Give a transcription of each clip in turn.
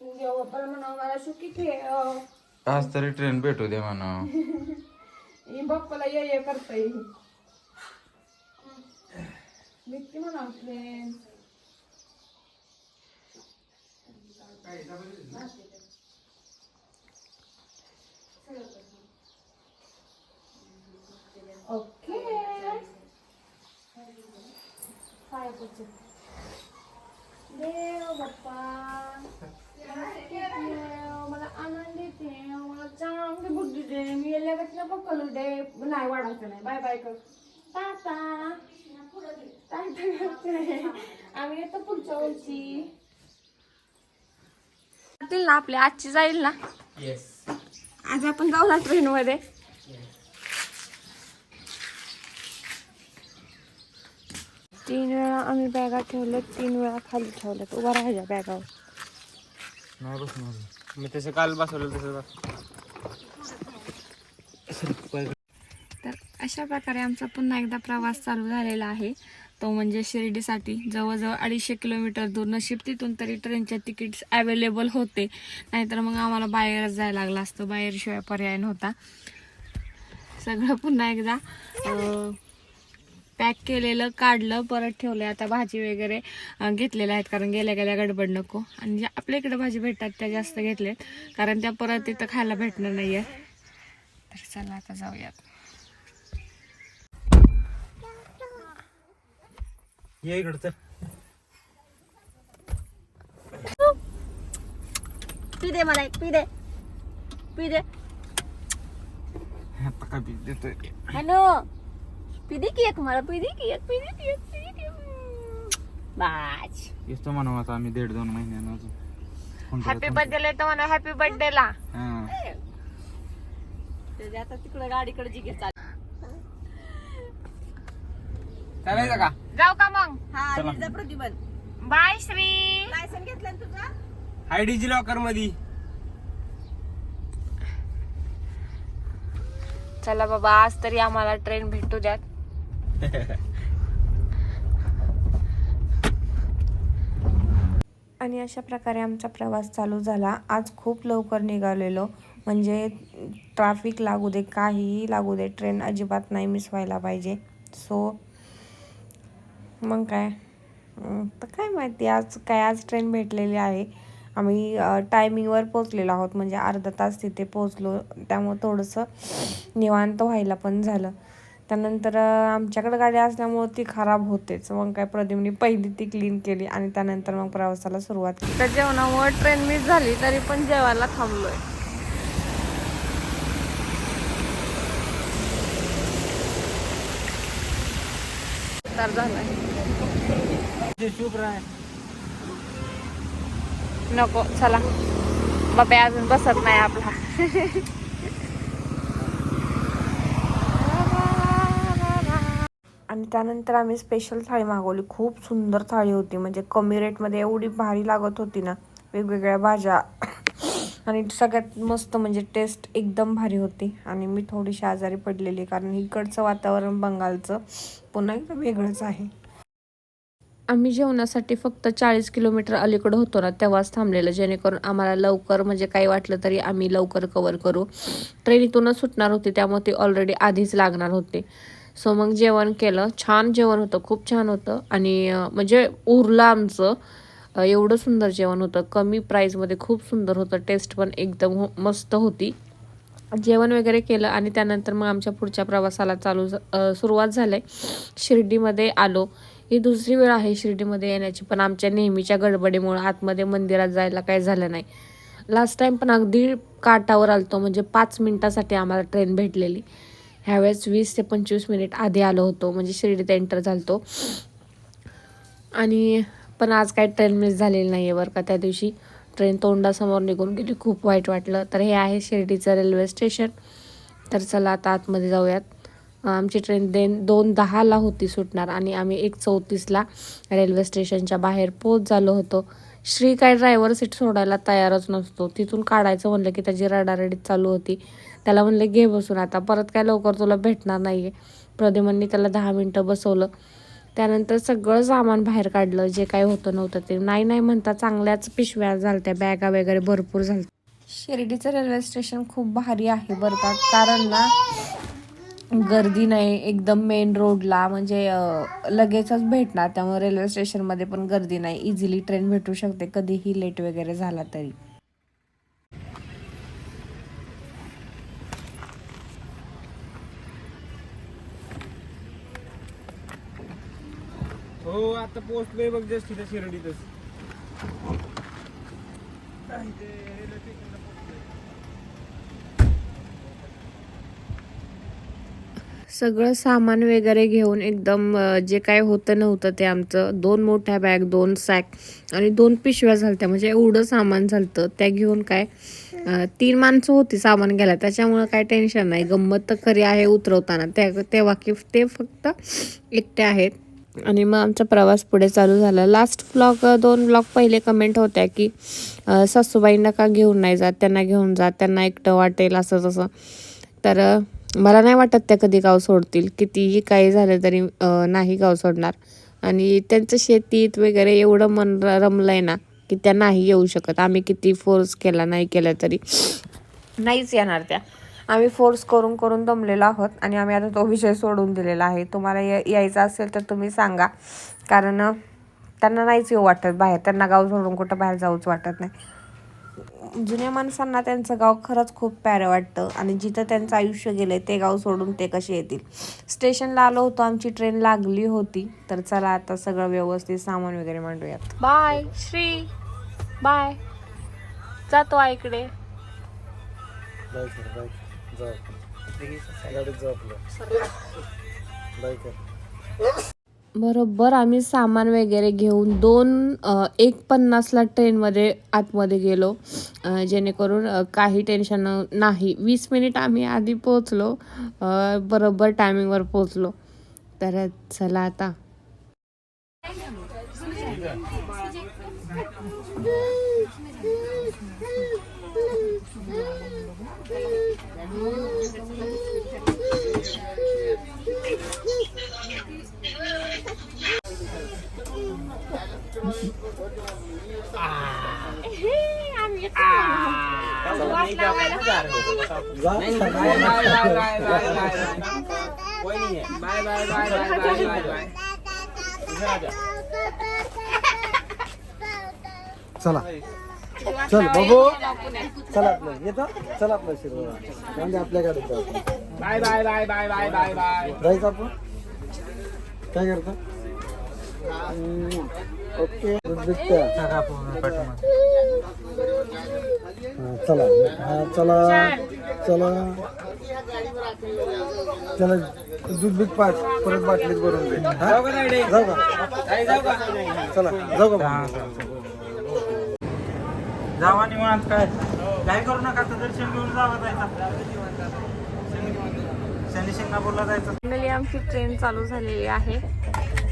देवा पण म्हणा मला सुखी ठेव आज तरी ट्रेन भेटू दे म्हणा ही बाप्पाला ये ये करता येईल. निघते म्हणा ट्रेन ओके काय? देव बाप्पा. देव, मला आनंद देते मला चांगली बुद्धी दे. मी लगेच नको करू दे. नाही वाढायचं नाही. बाय बाय कर. टाटा. आम्ही येतो पुढच्या वर्षी. ना आपली. आजची जाईल ना? येस आज आपण जाऊ ना ट्रेन तीन वेळा आम्ही बॅगा ठेवल्या तीन वेळा खाली ठेवल्यात. उभा राहायच्या बॅगावर नाही बसणार मी तसं काल बसवलं तसं तर अशा प्रकारे आमचा पुन्हा एकदा प्रवास चालू झालेला आहे. तो म्हणजे शिर्डीसाठी. जवळजवळ अडीचशे किलोमीटर दूर नशीब तिथून तरी ट्रेनच्या तिकीट्स अवेलेबल होते. नाहीतर मग आम्हाला बाहेरच जायला लागलं असतं. बाहेरशिवाय पर्याय नव्हता. सगळं पुन्हा एकदा पॅक केलेलं काढलं परत ठेवलं आता भाजी वगैरे घेतलेल्या आहेत. कारण गेल्या गेल्या गडबड नको. आणि ज्या आपल्या इकडे भाजी भेटतात त्या जास्त घेतल्यात कारण त्या परत तिथं खायला भेटणार नाही आहे तर चला आता जाऊयात. ये इकडं तर पी दे मला एक पी दे. पी दे. हॅलो. पी दे की एक मला पी दे की एक पी दे की एक पी दे की एक. बाज येतो म्हणा आता आम्ही दीड दोन महिन्यानं अजून. कोणतं- हॅपी बर्थडे तर म्हणा हॅपी बर्थडे ला. हा. आता तिकडे गाडीकडे जी घेतात चालायचं का? जाऊ का मग? चला. प्रतिबंध बाय श्री लायसन घेतलं ना तुझं? हाय डिजी लॉकरमध्ये चला बाबा आज तरी आम्हाला ट्रेन भेटू द्यात. आणि अशा प्रकारे आमचा प्रवास चालू झाला. आज खूप लवकर निघालेलो. म्हणजे ट्रॅफिक लागू दे काहीही लागू दे ट्रेन अजिबात नाही मिस व्हायला पाहिजे. सो मग काय? तर काय माहिती आज काय आज ट्रेन भेटलेली आहे. आम्ही टायमिंगवर पोचलेलो आहोत. म्हणजे अर्धा तास तिथे पोचलो त्यामुळं थोडंसं निवांत व्हायला पण झालं. त्यानंतर आमच्याकडे गाडी असल्यामुळं ती खराब होतेच. मग काय प्रदीपनी पहिली ती क्लीन केली आणि त्यानंतर मग प्रवासाला सुरुवात केली. तर जेवणामुळे ट्रेन मिस झाली तरी पण जेवायला थांबलोय. नको चला. बाबा अजून बसत नाही आपला. आणि त्यानंतर आम्ही स्पेशल थाळी मागवली. खूप सुंदर थाळी होती. म्हणजे कमी रेटमध्ये एवढी भारी लागत होती ना. वेगवेगळ्या भाज्या. आणि सगळ्यात मस्त म्हणजे टेस्ट एकदम भारी होती. आणि मी थोडीशी आजारी पडलेली कारण इकडचं वातावरण बंगालचं पुन्हा एकदा वेगळंच आहे. आम्ही जेवणासाठी फक्त चाळीस किलोमीटर अलीकडं होतो ना तेव्हाच थांबलेलं. जेणेकरून आम्हाला लवकर म्हणजे काही वाटलं तरी आम्ही लवकर कवर करू. ट्रेन इथूनच सुटणार होती त्यामुळे ती ऑलरेडी आधीच लागणार होते. सो मग जेवण केलं. छान जेवण होतं. खूप छान होतं. आणि म्हणजे उरलं आमचं. एवढं सुंदर जेवण होतं. कमी प्राईजमध्ये खूप सुंदर होतं. टेस्ट पण एकदम हो- मस्त होती. जेवण वगैरे केलं आणि त्यानंतर मग आमच्या पुढच्या प्रवासाला चालू सुरुवात झाली शिर्डीमध्ये आलो. ही दुसरी वेळ आहे शिर्डीमध्ये येण्याची. पण आमच्या नेहमीच्या गडबडीमुळे आतमध्ये मंदिरात जायला काही झालं नाही. लास्ट टाइम पण अगदी काटावर आलतो. म्हणजे पाच मिनटासाठी आम्हाला ट्रेन भेटलेली. ह्यावेळेस वीस ते पंचवीस मिनिट आधी आलो होतो. म्हणजे शिर्डीत एंटर झालतो. आणि पण आज काय ट्रेन मिस झालेली नाही आहे बरं का. त्या दिवशी ट्रेन तोंडासमोर निघून गेली. खूप वाईट वाटलं. तर हे आहे शिर्डीचं रेल्वे स्टेशन तर चला आता आतमध्ये जाऊयात. आमची ट्रेन देन दोन दहाला होती सुटणार. आणि आम्ही एक चौतीसला रेल्वे स्टेशनच्या बाहेर पोच झालो होतो. श्री काय ड्रायव्हर सीट सोडायला तयारच नसतो. तिथून काढायचं म्हणलं की त्याची रडारडी चालू होती. त्याला म्हणलं घे बसून आता परत काय लवकर तुला भेटणार नाही आहे प्रद्युमननी त्याला दहा मिनटं बसवलं. त्यानंतर सगळं सामान बाहेर काढलं जे काही होतं नव्हतं ते. नाही नाही म्हणता चांगल्याच पिशव्या झालत्या बॅगा वगैरे भरपूर झाल्या शिर्डीचं रेल्वे स्टेशन खूप भारी आहे बरं का. कारण ना गर्दी नाही एकदम मेन रोडला म्हणजे लगेचच भेटणार. त्यामुळे रेल्वे स्टेशनमध्ये पण गर्दी नाही. इझिली ट्रेन भेटू शकते कधीही लेट वगैरे झाला तरी. हो आता पोहोचलोय बघ जस्ट तिथे शिर्डीतच. सगळं सामान वगैरे घेऊन एकदम जे काय होतं नव्हतं ते आमचं दोन मोठ्या बॅग दोन सॅक आणि दोन पिशव्या झालत्या. म्हणजे एवढं सामान झालतं. त्या घेऊन काय तीन माणसं होती सामान घ्यायला. त्याच्यामुळं काय टेन्शन नाही. गंमत तर खरी आहे उतरवताना. त्या तेव्हा की ते फक्त एकटे आहेत. आणि मग आमचा प्रवास पुढे चालू झाला. लास्ट ब्लॉग दोन ब्लॉग पहिले कमेंट होत्या की अं, सासूबाईंना का घेऊन नाही जात त्यांना घेऊन जात त्यांना एकटं वाटेल असं तसं. तर मला नाही वाटत त्या कधी गाव सोडतील. कितीही काही झालं तरी नाही गाव सोडणार. आणि त्यांचं शेतीत वगैरे एवढं मन रमलं आहे ना की त्या नाही येऊ शकत. आम्ही किती फोर्स केला नाही केला तरी. नाहीच येणार त्या. आम्ही फोर्स करून करून दमलेलो आहोत आणि आम्ही आता तो विषय सोडून दिलेला आहे. तुम्हाला या यायचा असेल तर तुम्ही सांगा. कारण त्यांना नाहीच येऊ वाटत बाहेर. त्यांना गाव सोडून कुठं बाहेर जाऊच वाटत नाही. जुन्या माणसांना त्यांचं गाव खरंच खूप प्यारं वाटतं. आणि जिथं त्यांचं आयुष्य गेलंय ते गाव सोडून ते कसे येतील? स्टेशनला आलो होतो आमची ट्रेन लागली होती. तर चला आता सगळं व्यवस्थित सामान वगैरे मांडूयात. बाय श्री. बाय. जातो आईकडे बरोबर आम्ही सामान वगैरे घेऊन दोन एक पन्नासला ट्रेनमध्ये आतमध्ये गेलो. जेणेकरून काही टेन्शन नाही. वीस मिनिट आम्ही आधी पोचलो बरोबर टायमिंगवर पोचलो तर चला आता. Bye bye bye bye bye bye कोई नहीं है bye bye bye bye bye bye bye इधर आ जा चला चल बाबू चला आपलं येतो? चला आपलं शिरवा म्हणजे आपल्या गाडीत जाऊ. Bye bye bye bye bye bye bye. जायचं आपण? काय करता? ओके. हा, चला. हा चला. चला. चला. दूध बीत पाच परत बाटलीत भरून दे. जाऊ का चला. जाऊ का? जावा निवांत काय? काय करू नका तर दर्शन घेऊन जावा जायचं. शनी शिंगणापूरला जायचं. फायनली आमची ट्रेन चालू झालेली आहे.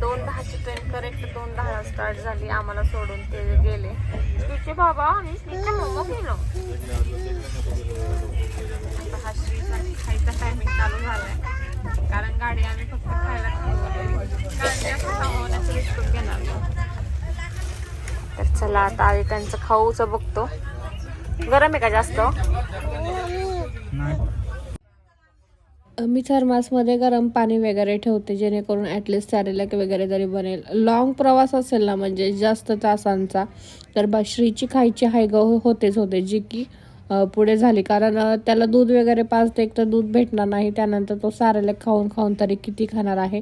दोन दहाची ट्रेन करेक्ट दोन दहा स्टार्ट झाली आम्हाला सोडून ते गेले. श्रीचे बाबा आणि श्रीचे मम्मा गेलो आता हा श्रीचा खायचा टायमिंग चालू झालाय. कारण गाडी आम्ही फक्त खायला थांबवलेली. कारण रिस्क घेणार चला आता आधी त्यांचं खाऊचं बघतो. गरम आहे का जास्त? मी थर्मासमध्ये गरम पाणी वगैरे ठेवते जेणेकरून ॲटलिस्ट सॅरेलॅक वगैरे तरी बनेल. लॉंग प्रवास असेल ना म्हणजे जास्त तासांचा तर बा श्रीची खायची हायग होतेच होते जी की पुढे झाली. कारण त्याला दूध वगैरे पाच ते एक तर दूध भेटणार नाही त्यानंतर तो सारेला खाऊन खाऊन तरी किती खाणार आहे?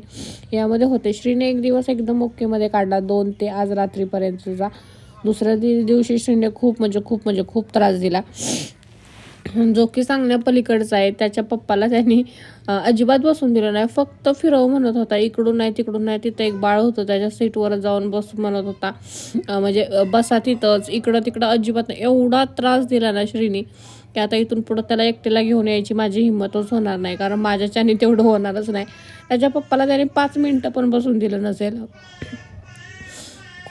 यामध्ये होते. श्रीने एक दिवस एकदम ओकेमध्ये काढला दोन ते आज रात्रीपर्यंतचा. दुसऱ्या दिवशी श्रीने खूप म्हणजे खूप म्हणजे खूप त्रास दिला. जो की सांगण्या पलीकडचा आहे त्याच्या पप्पाला त्यांनी अजिबात बसून दिलं नाही. फक्त फिरव म्हणत होता इकडून नाही तिकडून नाही तिथं एक बाळ होतं त्याच्या सीटवर जाऊन बस म्हणत होता. म्हणजे बसा तिथंच इकडं तिकडं अजिबात नाही. एवढा त्रास दिला ना श्रीनी की आता इथून पुढं त्याला एकटीला घेऊन यायची माझी हिंमतच होणार नाही कारण माझ्याच्याने तेवढं होणारच नाही. त्याच्या पप्पाला त्याने पाच मिनटं पण बसून दिलं नसेल.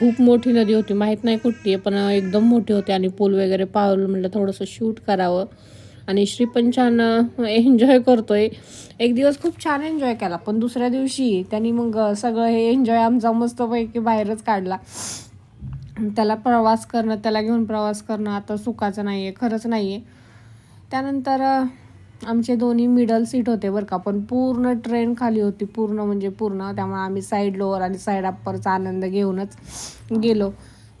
खूप मोठी नदी होती. माहीत नाही कुठली आहे पण एकदम मोठी होती आणि पूल वगैरे पाहून म्हटलं थोडंसं शूट करावं. आणि श्री पण छान एन्जॉय करतोय. एक दिवस खूप छान एन्जॉय केला पण दुसऱ्या दिवशी त्यांनी मग सगळं हे एन्जॉय आमचा मस्तपैकी बाहेरच काढला. त्याला प्रवास करणं त्याला घेऊन प्रवास करणं आता सुखाचं नाही आहे खरंच नाही आहे त्यानंतर आमचे दोन्ही मिडल सीट होते बरं का. पण पूर्ण ट्रेन खाली होती पूर्ण म्हणजे पूर्ण. त्यामुळे आम्ही साईड लोअर आणि साईड अप्परचा आनंद घेऊनच गेलो.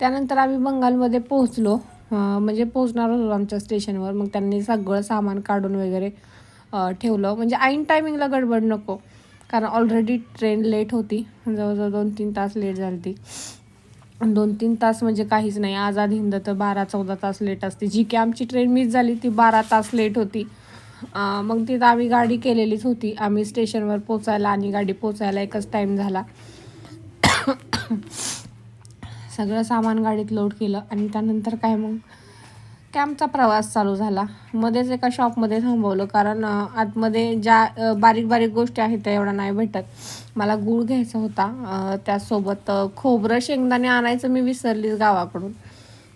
त्यानंतर आम्ही बंगालमध्ये पोहोचलो. म्हणजे पोहोचणार होतो आमच्या स्टेशनवर मग त्यांनी सगळं सामान काढून वगैरे ठेवलं. म्हणजे ऐन टायमिंगला गडबड नको. कारण ऑलरेडी ट्रेन लेट होती. जवळजवळ दोन तीन तास लेट झाली ती दोन तीन तास म्हणजे काहीच नाही. आझाद हिंद तर बारा चौदा तास लेट असते. जी की आमची ट्रेन मिस झाली ती बारा तास लेट होती. मग तिथं आम्ही गाडी केलेलीच होती. आम्ही स्टेशनवर पोचायला आणि गाडी पोचायला एकच टाईम झाला. सगळं सामान गाडीत लोड केलं आणि त्यानंतर काय मग? कॅम्पचा प्रवास चालू झाला. मध्येच एका शॉपमध्ये थांबवलं कारण आतमध्ये ज्या बारीक बारीक गोष्टी आहेत त्या एवढ्या नाही भेटत. मला गूळ घ्यायचा होता. त्यासोबत खोबरं शेंगदाणे आणायचं मी विसरलीच गावाकडून.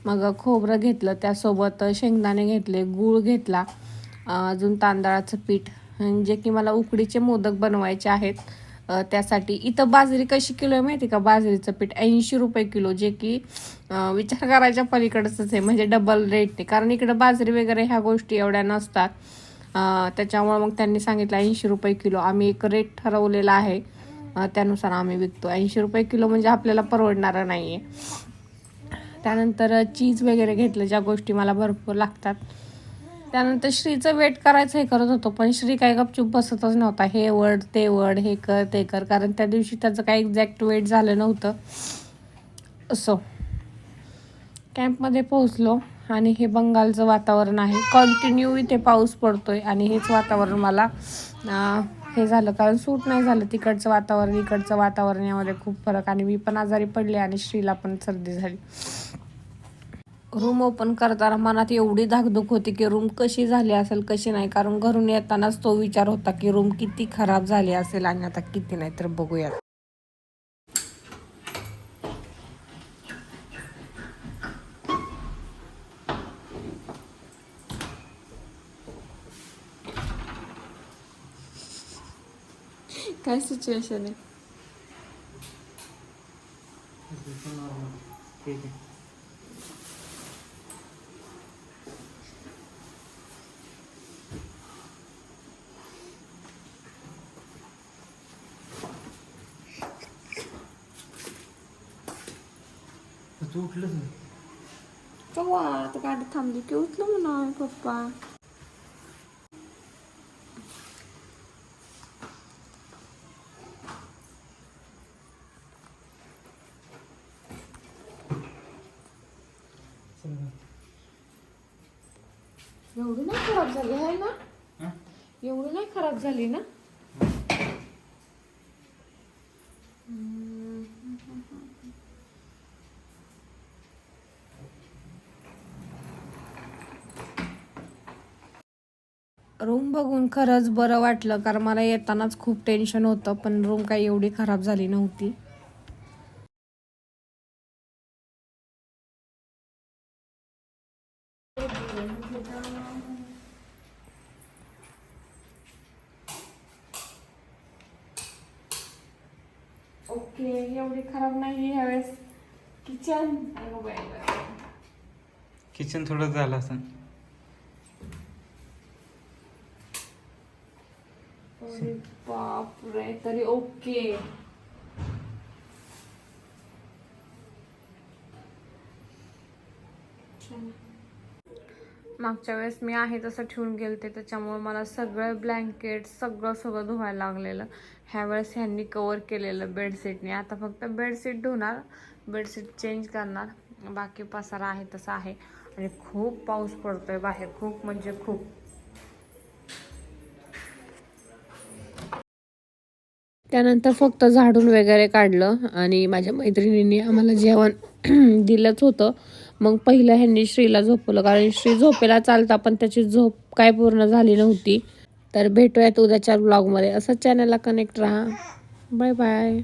मग खोबरं घेतलं. त्यासोबत शेंगदाणे घेतले गूळ घेतला. अजून तांदळाचं पीठ जे की मला उकडीचे मोदक बनवायचे आहेत त्यासाठी. इथं बाजरी कशी किलो आहे माहिती का? बाजरीचं पीठ ऐंशी रुपये किलो जे की विचार करायच्या पलीकडचंच आहे म्हणजे डबल रेटने कारण इकडं बाजरी वगैरे ह्या गोष्टी एवढ्या नसतात. त्याच्यामुळे मग त्यांनी सांगितलं ऐंशी रुपये किलो. आम्ही एक रेट ठरवलेला आहे. त्यानुसार आम्ही विकतो. ऐंशी रुपये किलो म्हणजे आपल्याला परवडणारं नाही आहे त्यानंतर चीज वगैरे घेतलं ज्या गोष्टी मला भरपूर लागतात. त्यानंतर श्रीचं वेट करायचं हे करत होतो पण श्री काय गपचूप बसतच नव्हता. हे वड ते वड हे कर ते कर कारण त्या दिवशी त्याचं काही एक्झॅक्ट वेट झालं नव्हतं. असो कॅम्पमध्ये पोहोचलो आणि हे बंगालचं वातावरण आहे. कंटिन्यू इथे पाऊस पडतोय आणि हेच वातावरण मला हे झालं. कारण सूट नाही झालं. तिकडचं वातावरण इकडचं वातावरण यामध्ये खूप फरक. आणि मी पण आजारी पडले आणि श्रीला पण सर्दी झाली. रूम ओपन करताना मनात एवढी धाकधूक होती की रूम कशी झाली असेल कशी नाही? कारण घरून येतानाच तो विचार होता की रूम किती खराब झाली असेल आणि आता किती नाही तर बघूया. काय सिच्युएशन आहे. उठलंच नाही. तेव्हा आता गाडी थांबली की उचलं म्हणा पप्पा. एवढी नाही खराब झाली आहे ना? एवढी नाही खराब झाली ना? रूम बघून खरंच बरं वाटलं कारण मला येतानाच खूप टेन्शन होतं पण रूम काही एवढी खराब झाली नव्हती. ओके एवढी खराब नाही ह्यावेळेस. किचन. किचन थोडं झालं असं. बापरे तरी ओके. मागच्या वेळेस मी आहे तसं ठेवून गेलते त्याच्यामुळे मला सगळं ब्लँकेट सगळं सगळं धुवायला लागलेलं. ह्या वेळेस ह्यांनी कवर केलेलं बेडशीटने आता फक्त बेडशीट धुणार बेडशीट चेंज करणार. बाकी पसारा आहे तसा आहे. आणि खूप पाऊस पडतोय बाहेर खूप म्हणजे खूप. त्यानंतर फक्त झाडून वगैरे काढलं आणि माझ्या मैत्रिणींनी आम्हाला जेवण दिलंच होतं. मग पहिलं ह्यांनी श्रीला झोपवलं कारण श्री झोपेला चालता पण त्याची झोप काय पूर्ण झाली नव्हती. तर भेटूयात उद्याच्या ब्लॉगमध्ये असं चॅनलला कनेक्ट राहा. Bye bye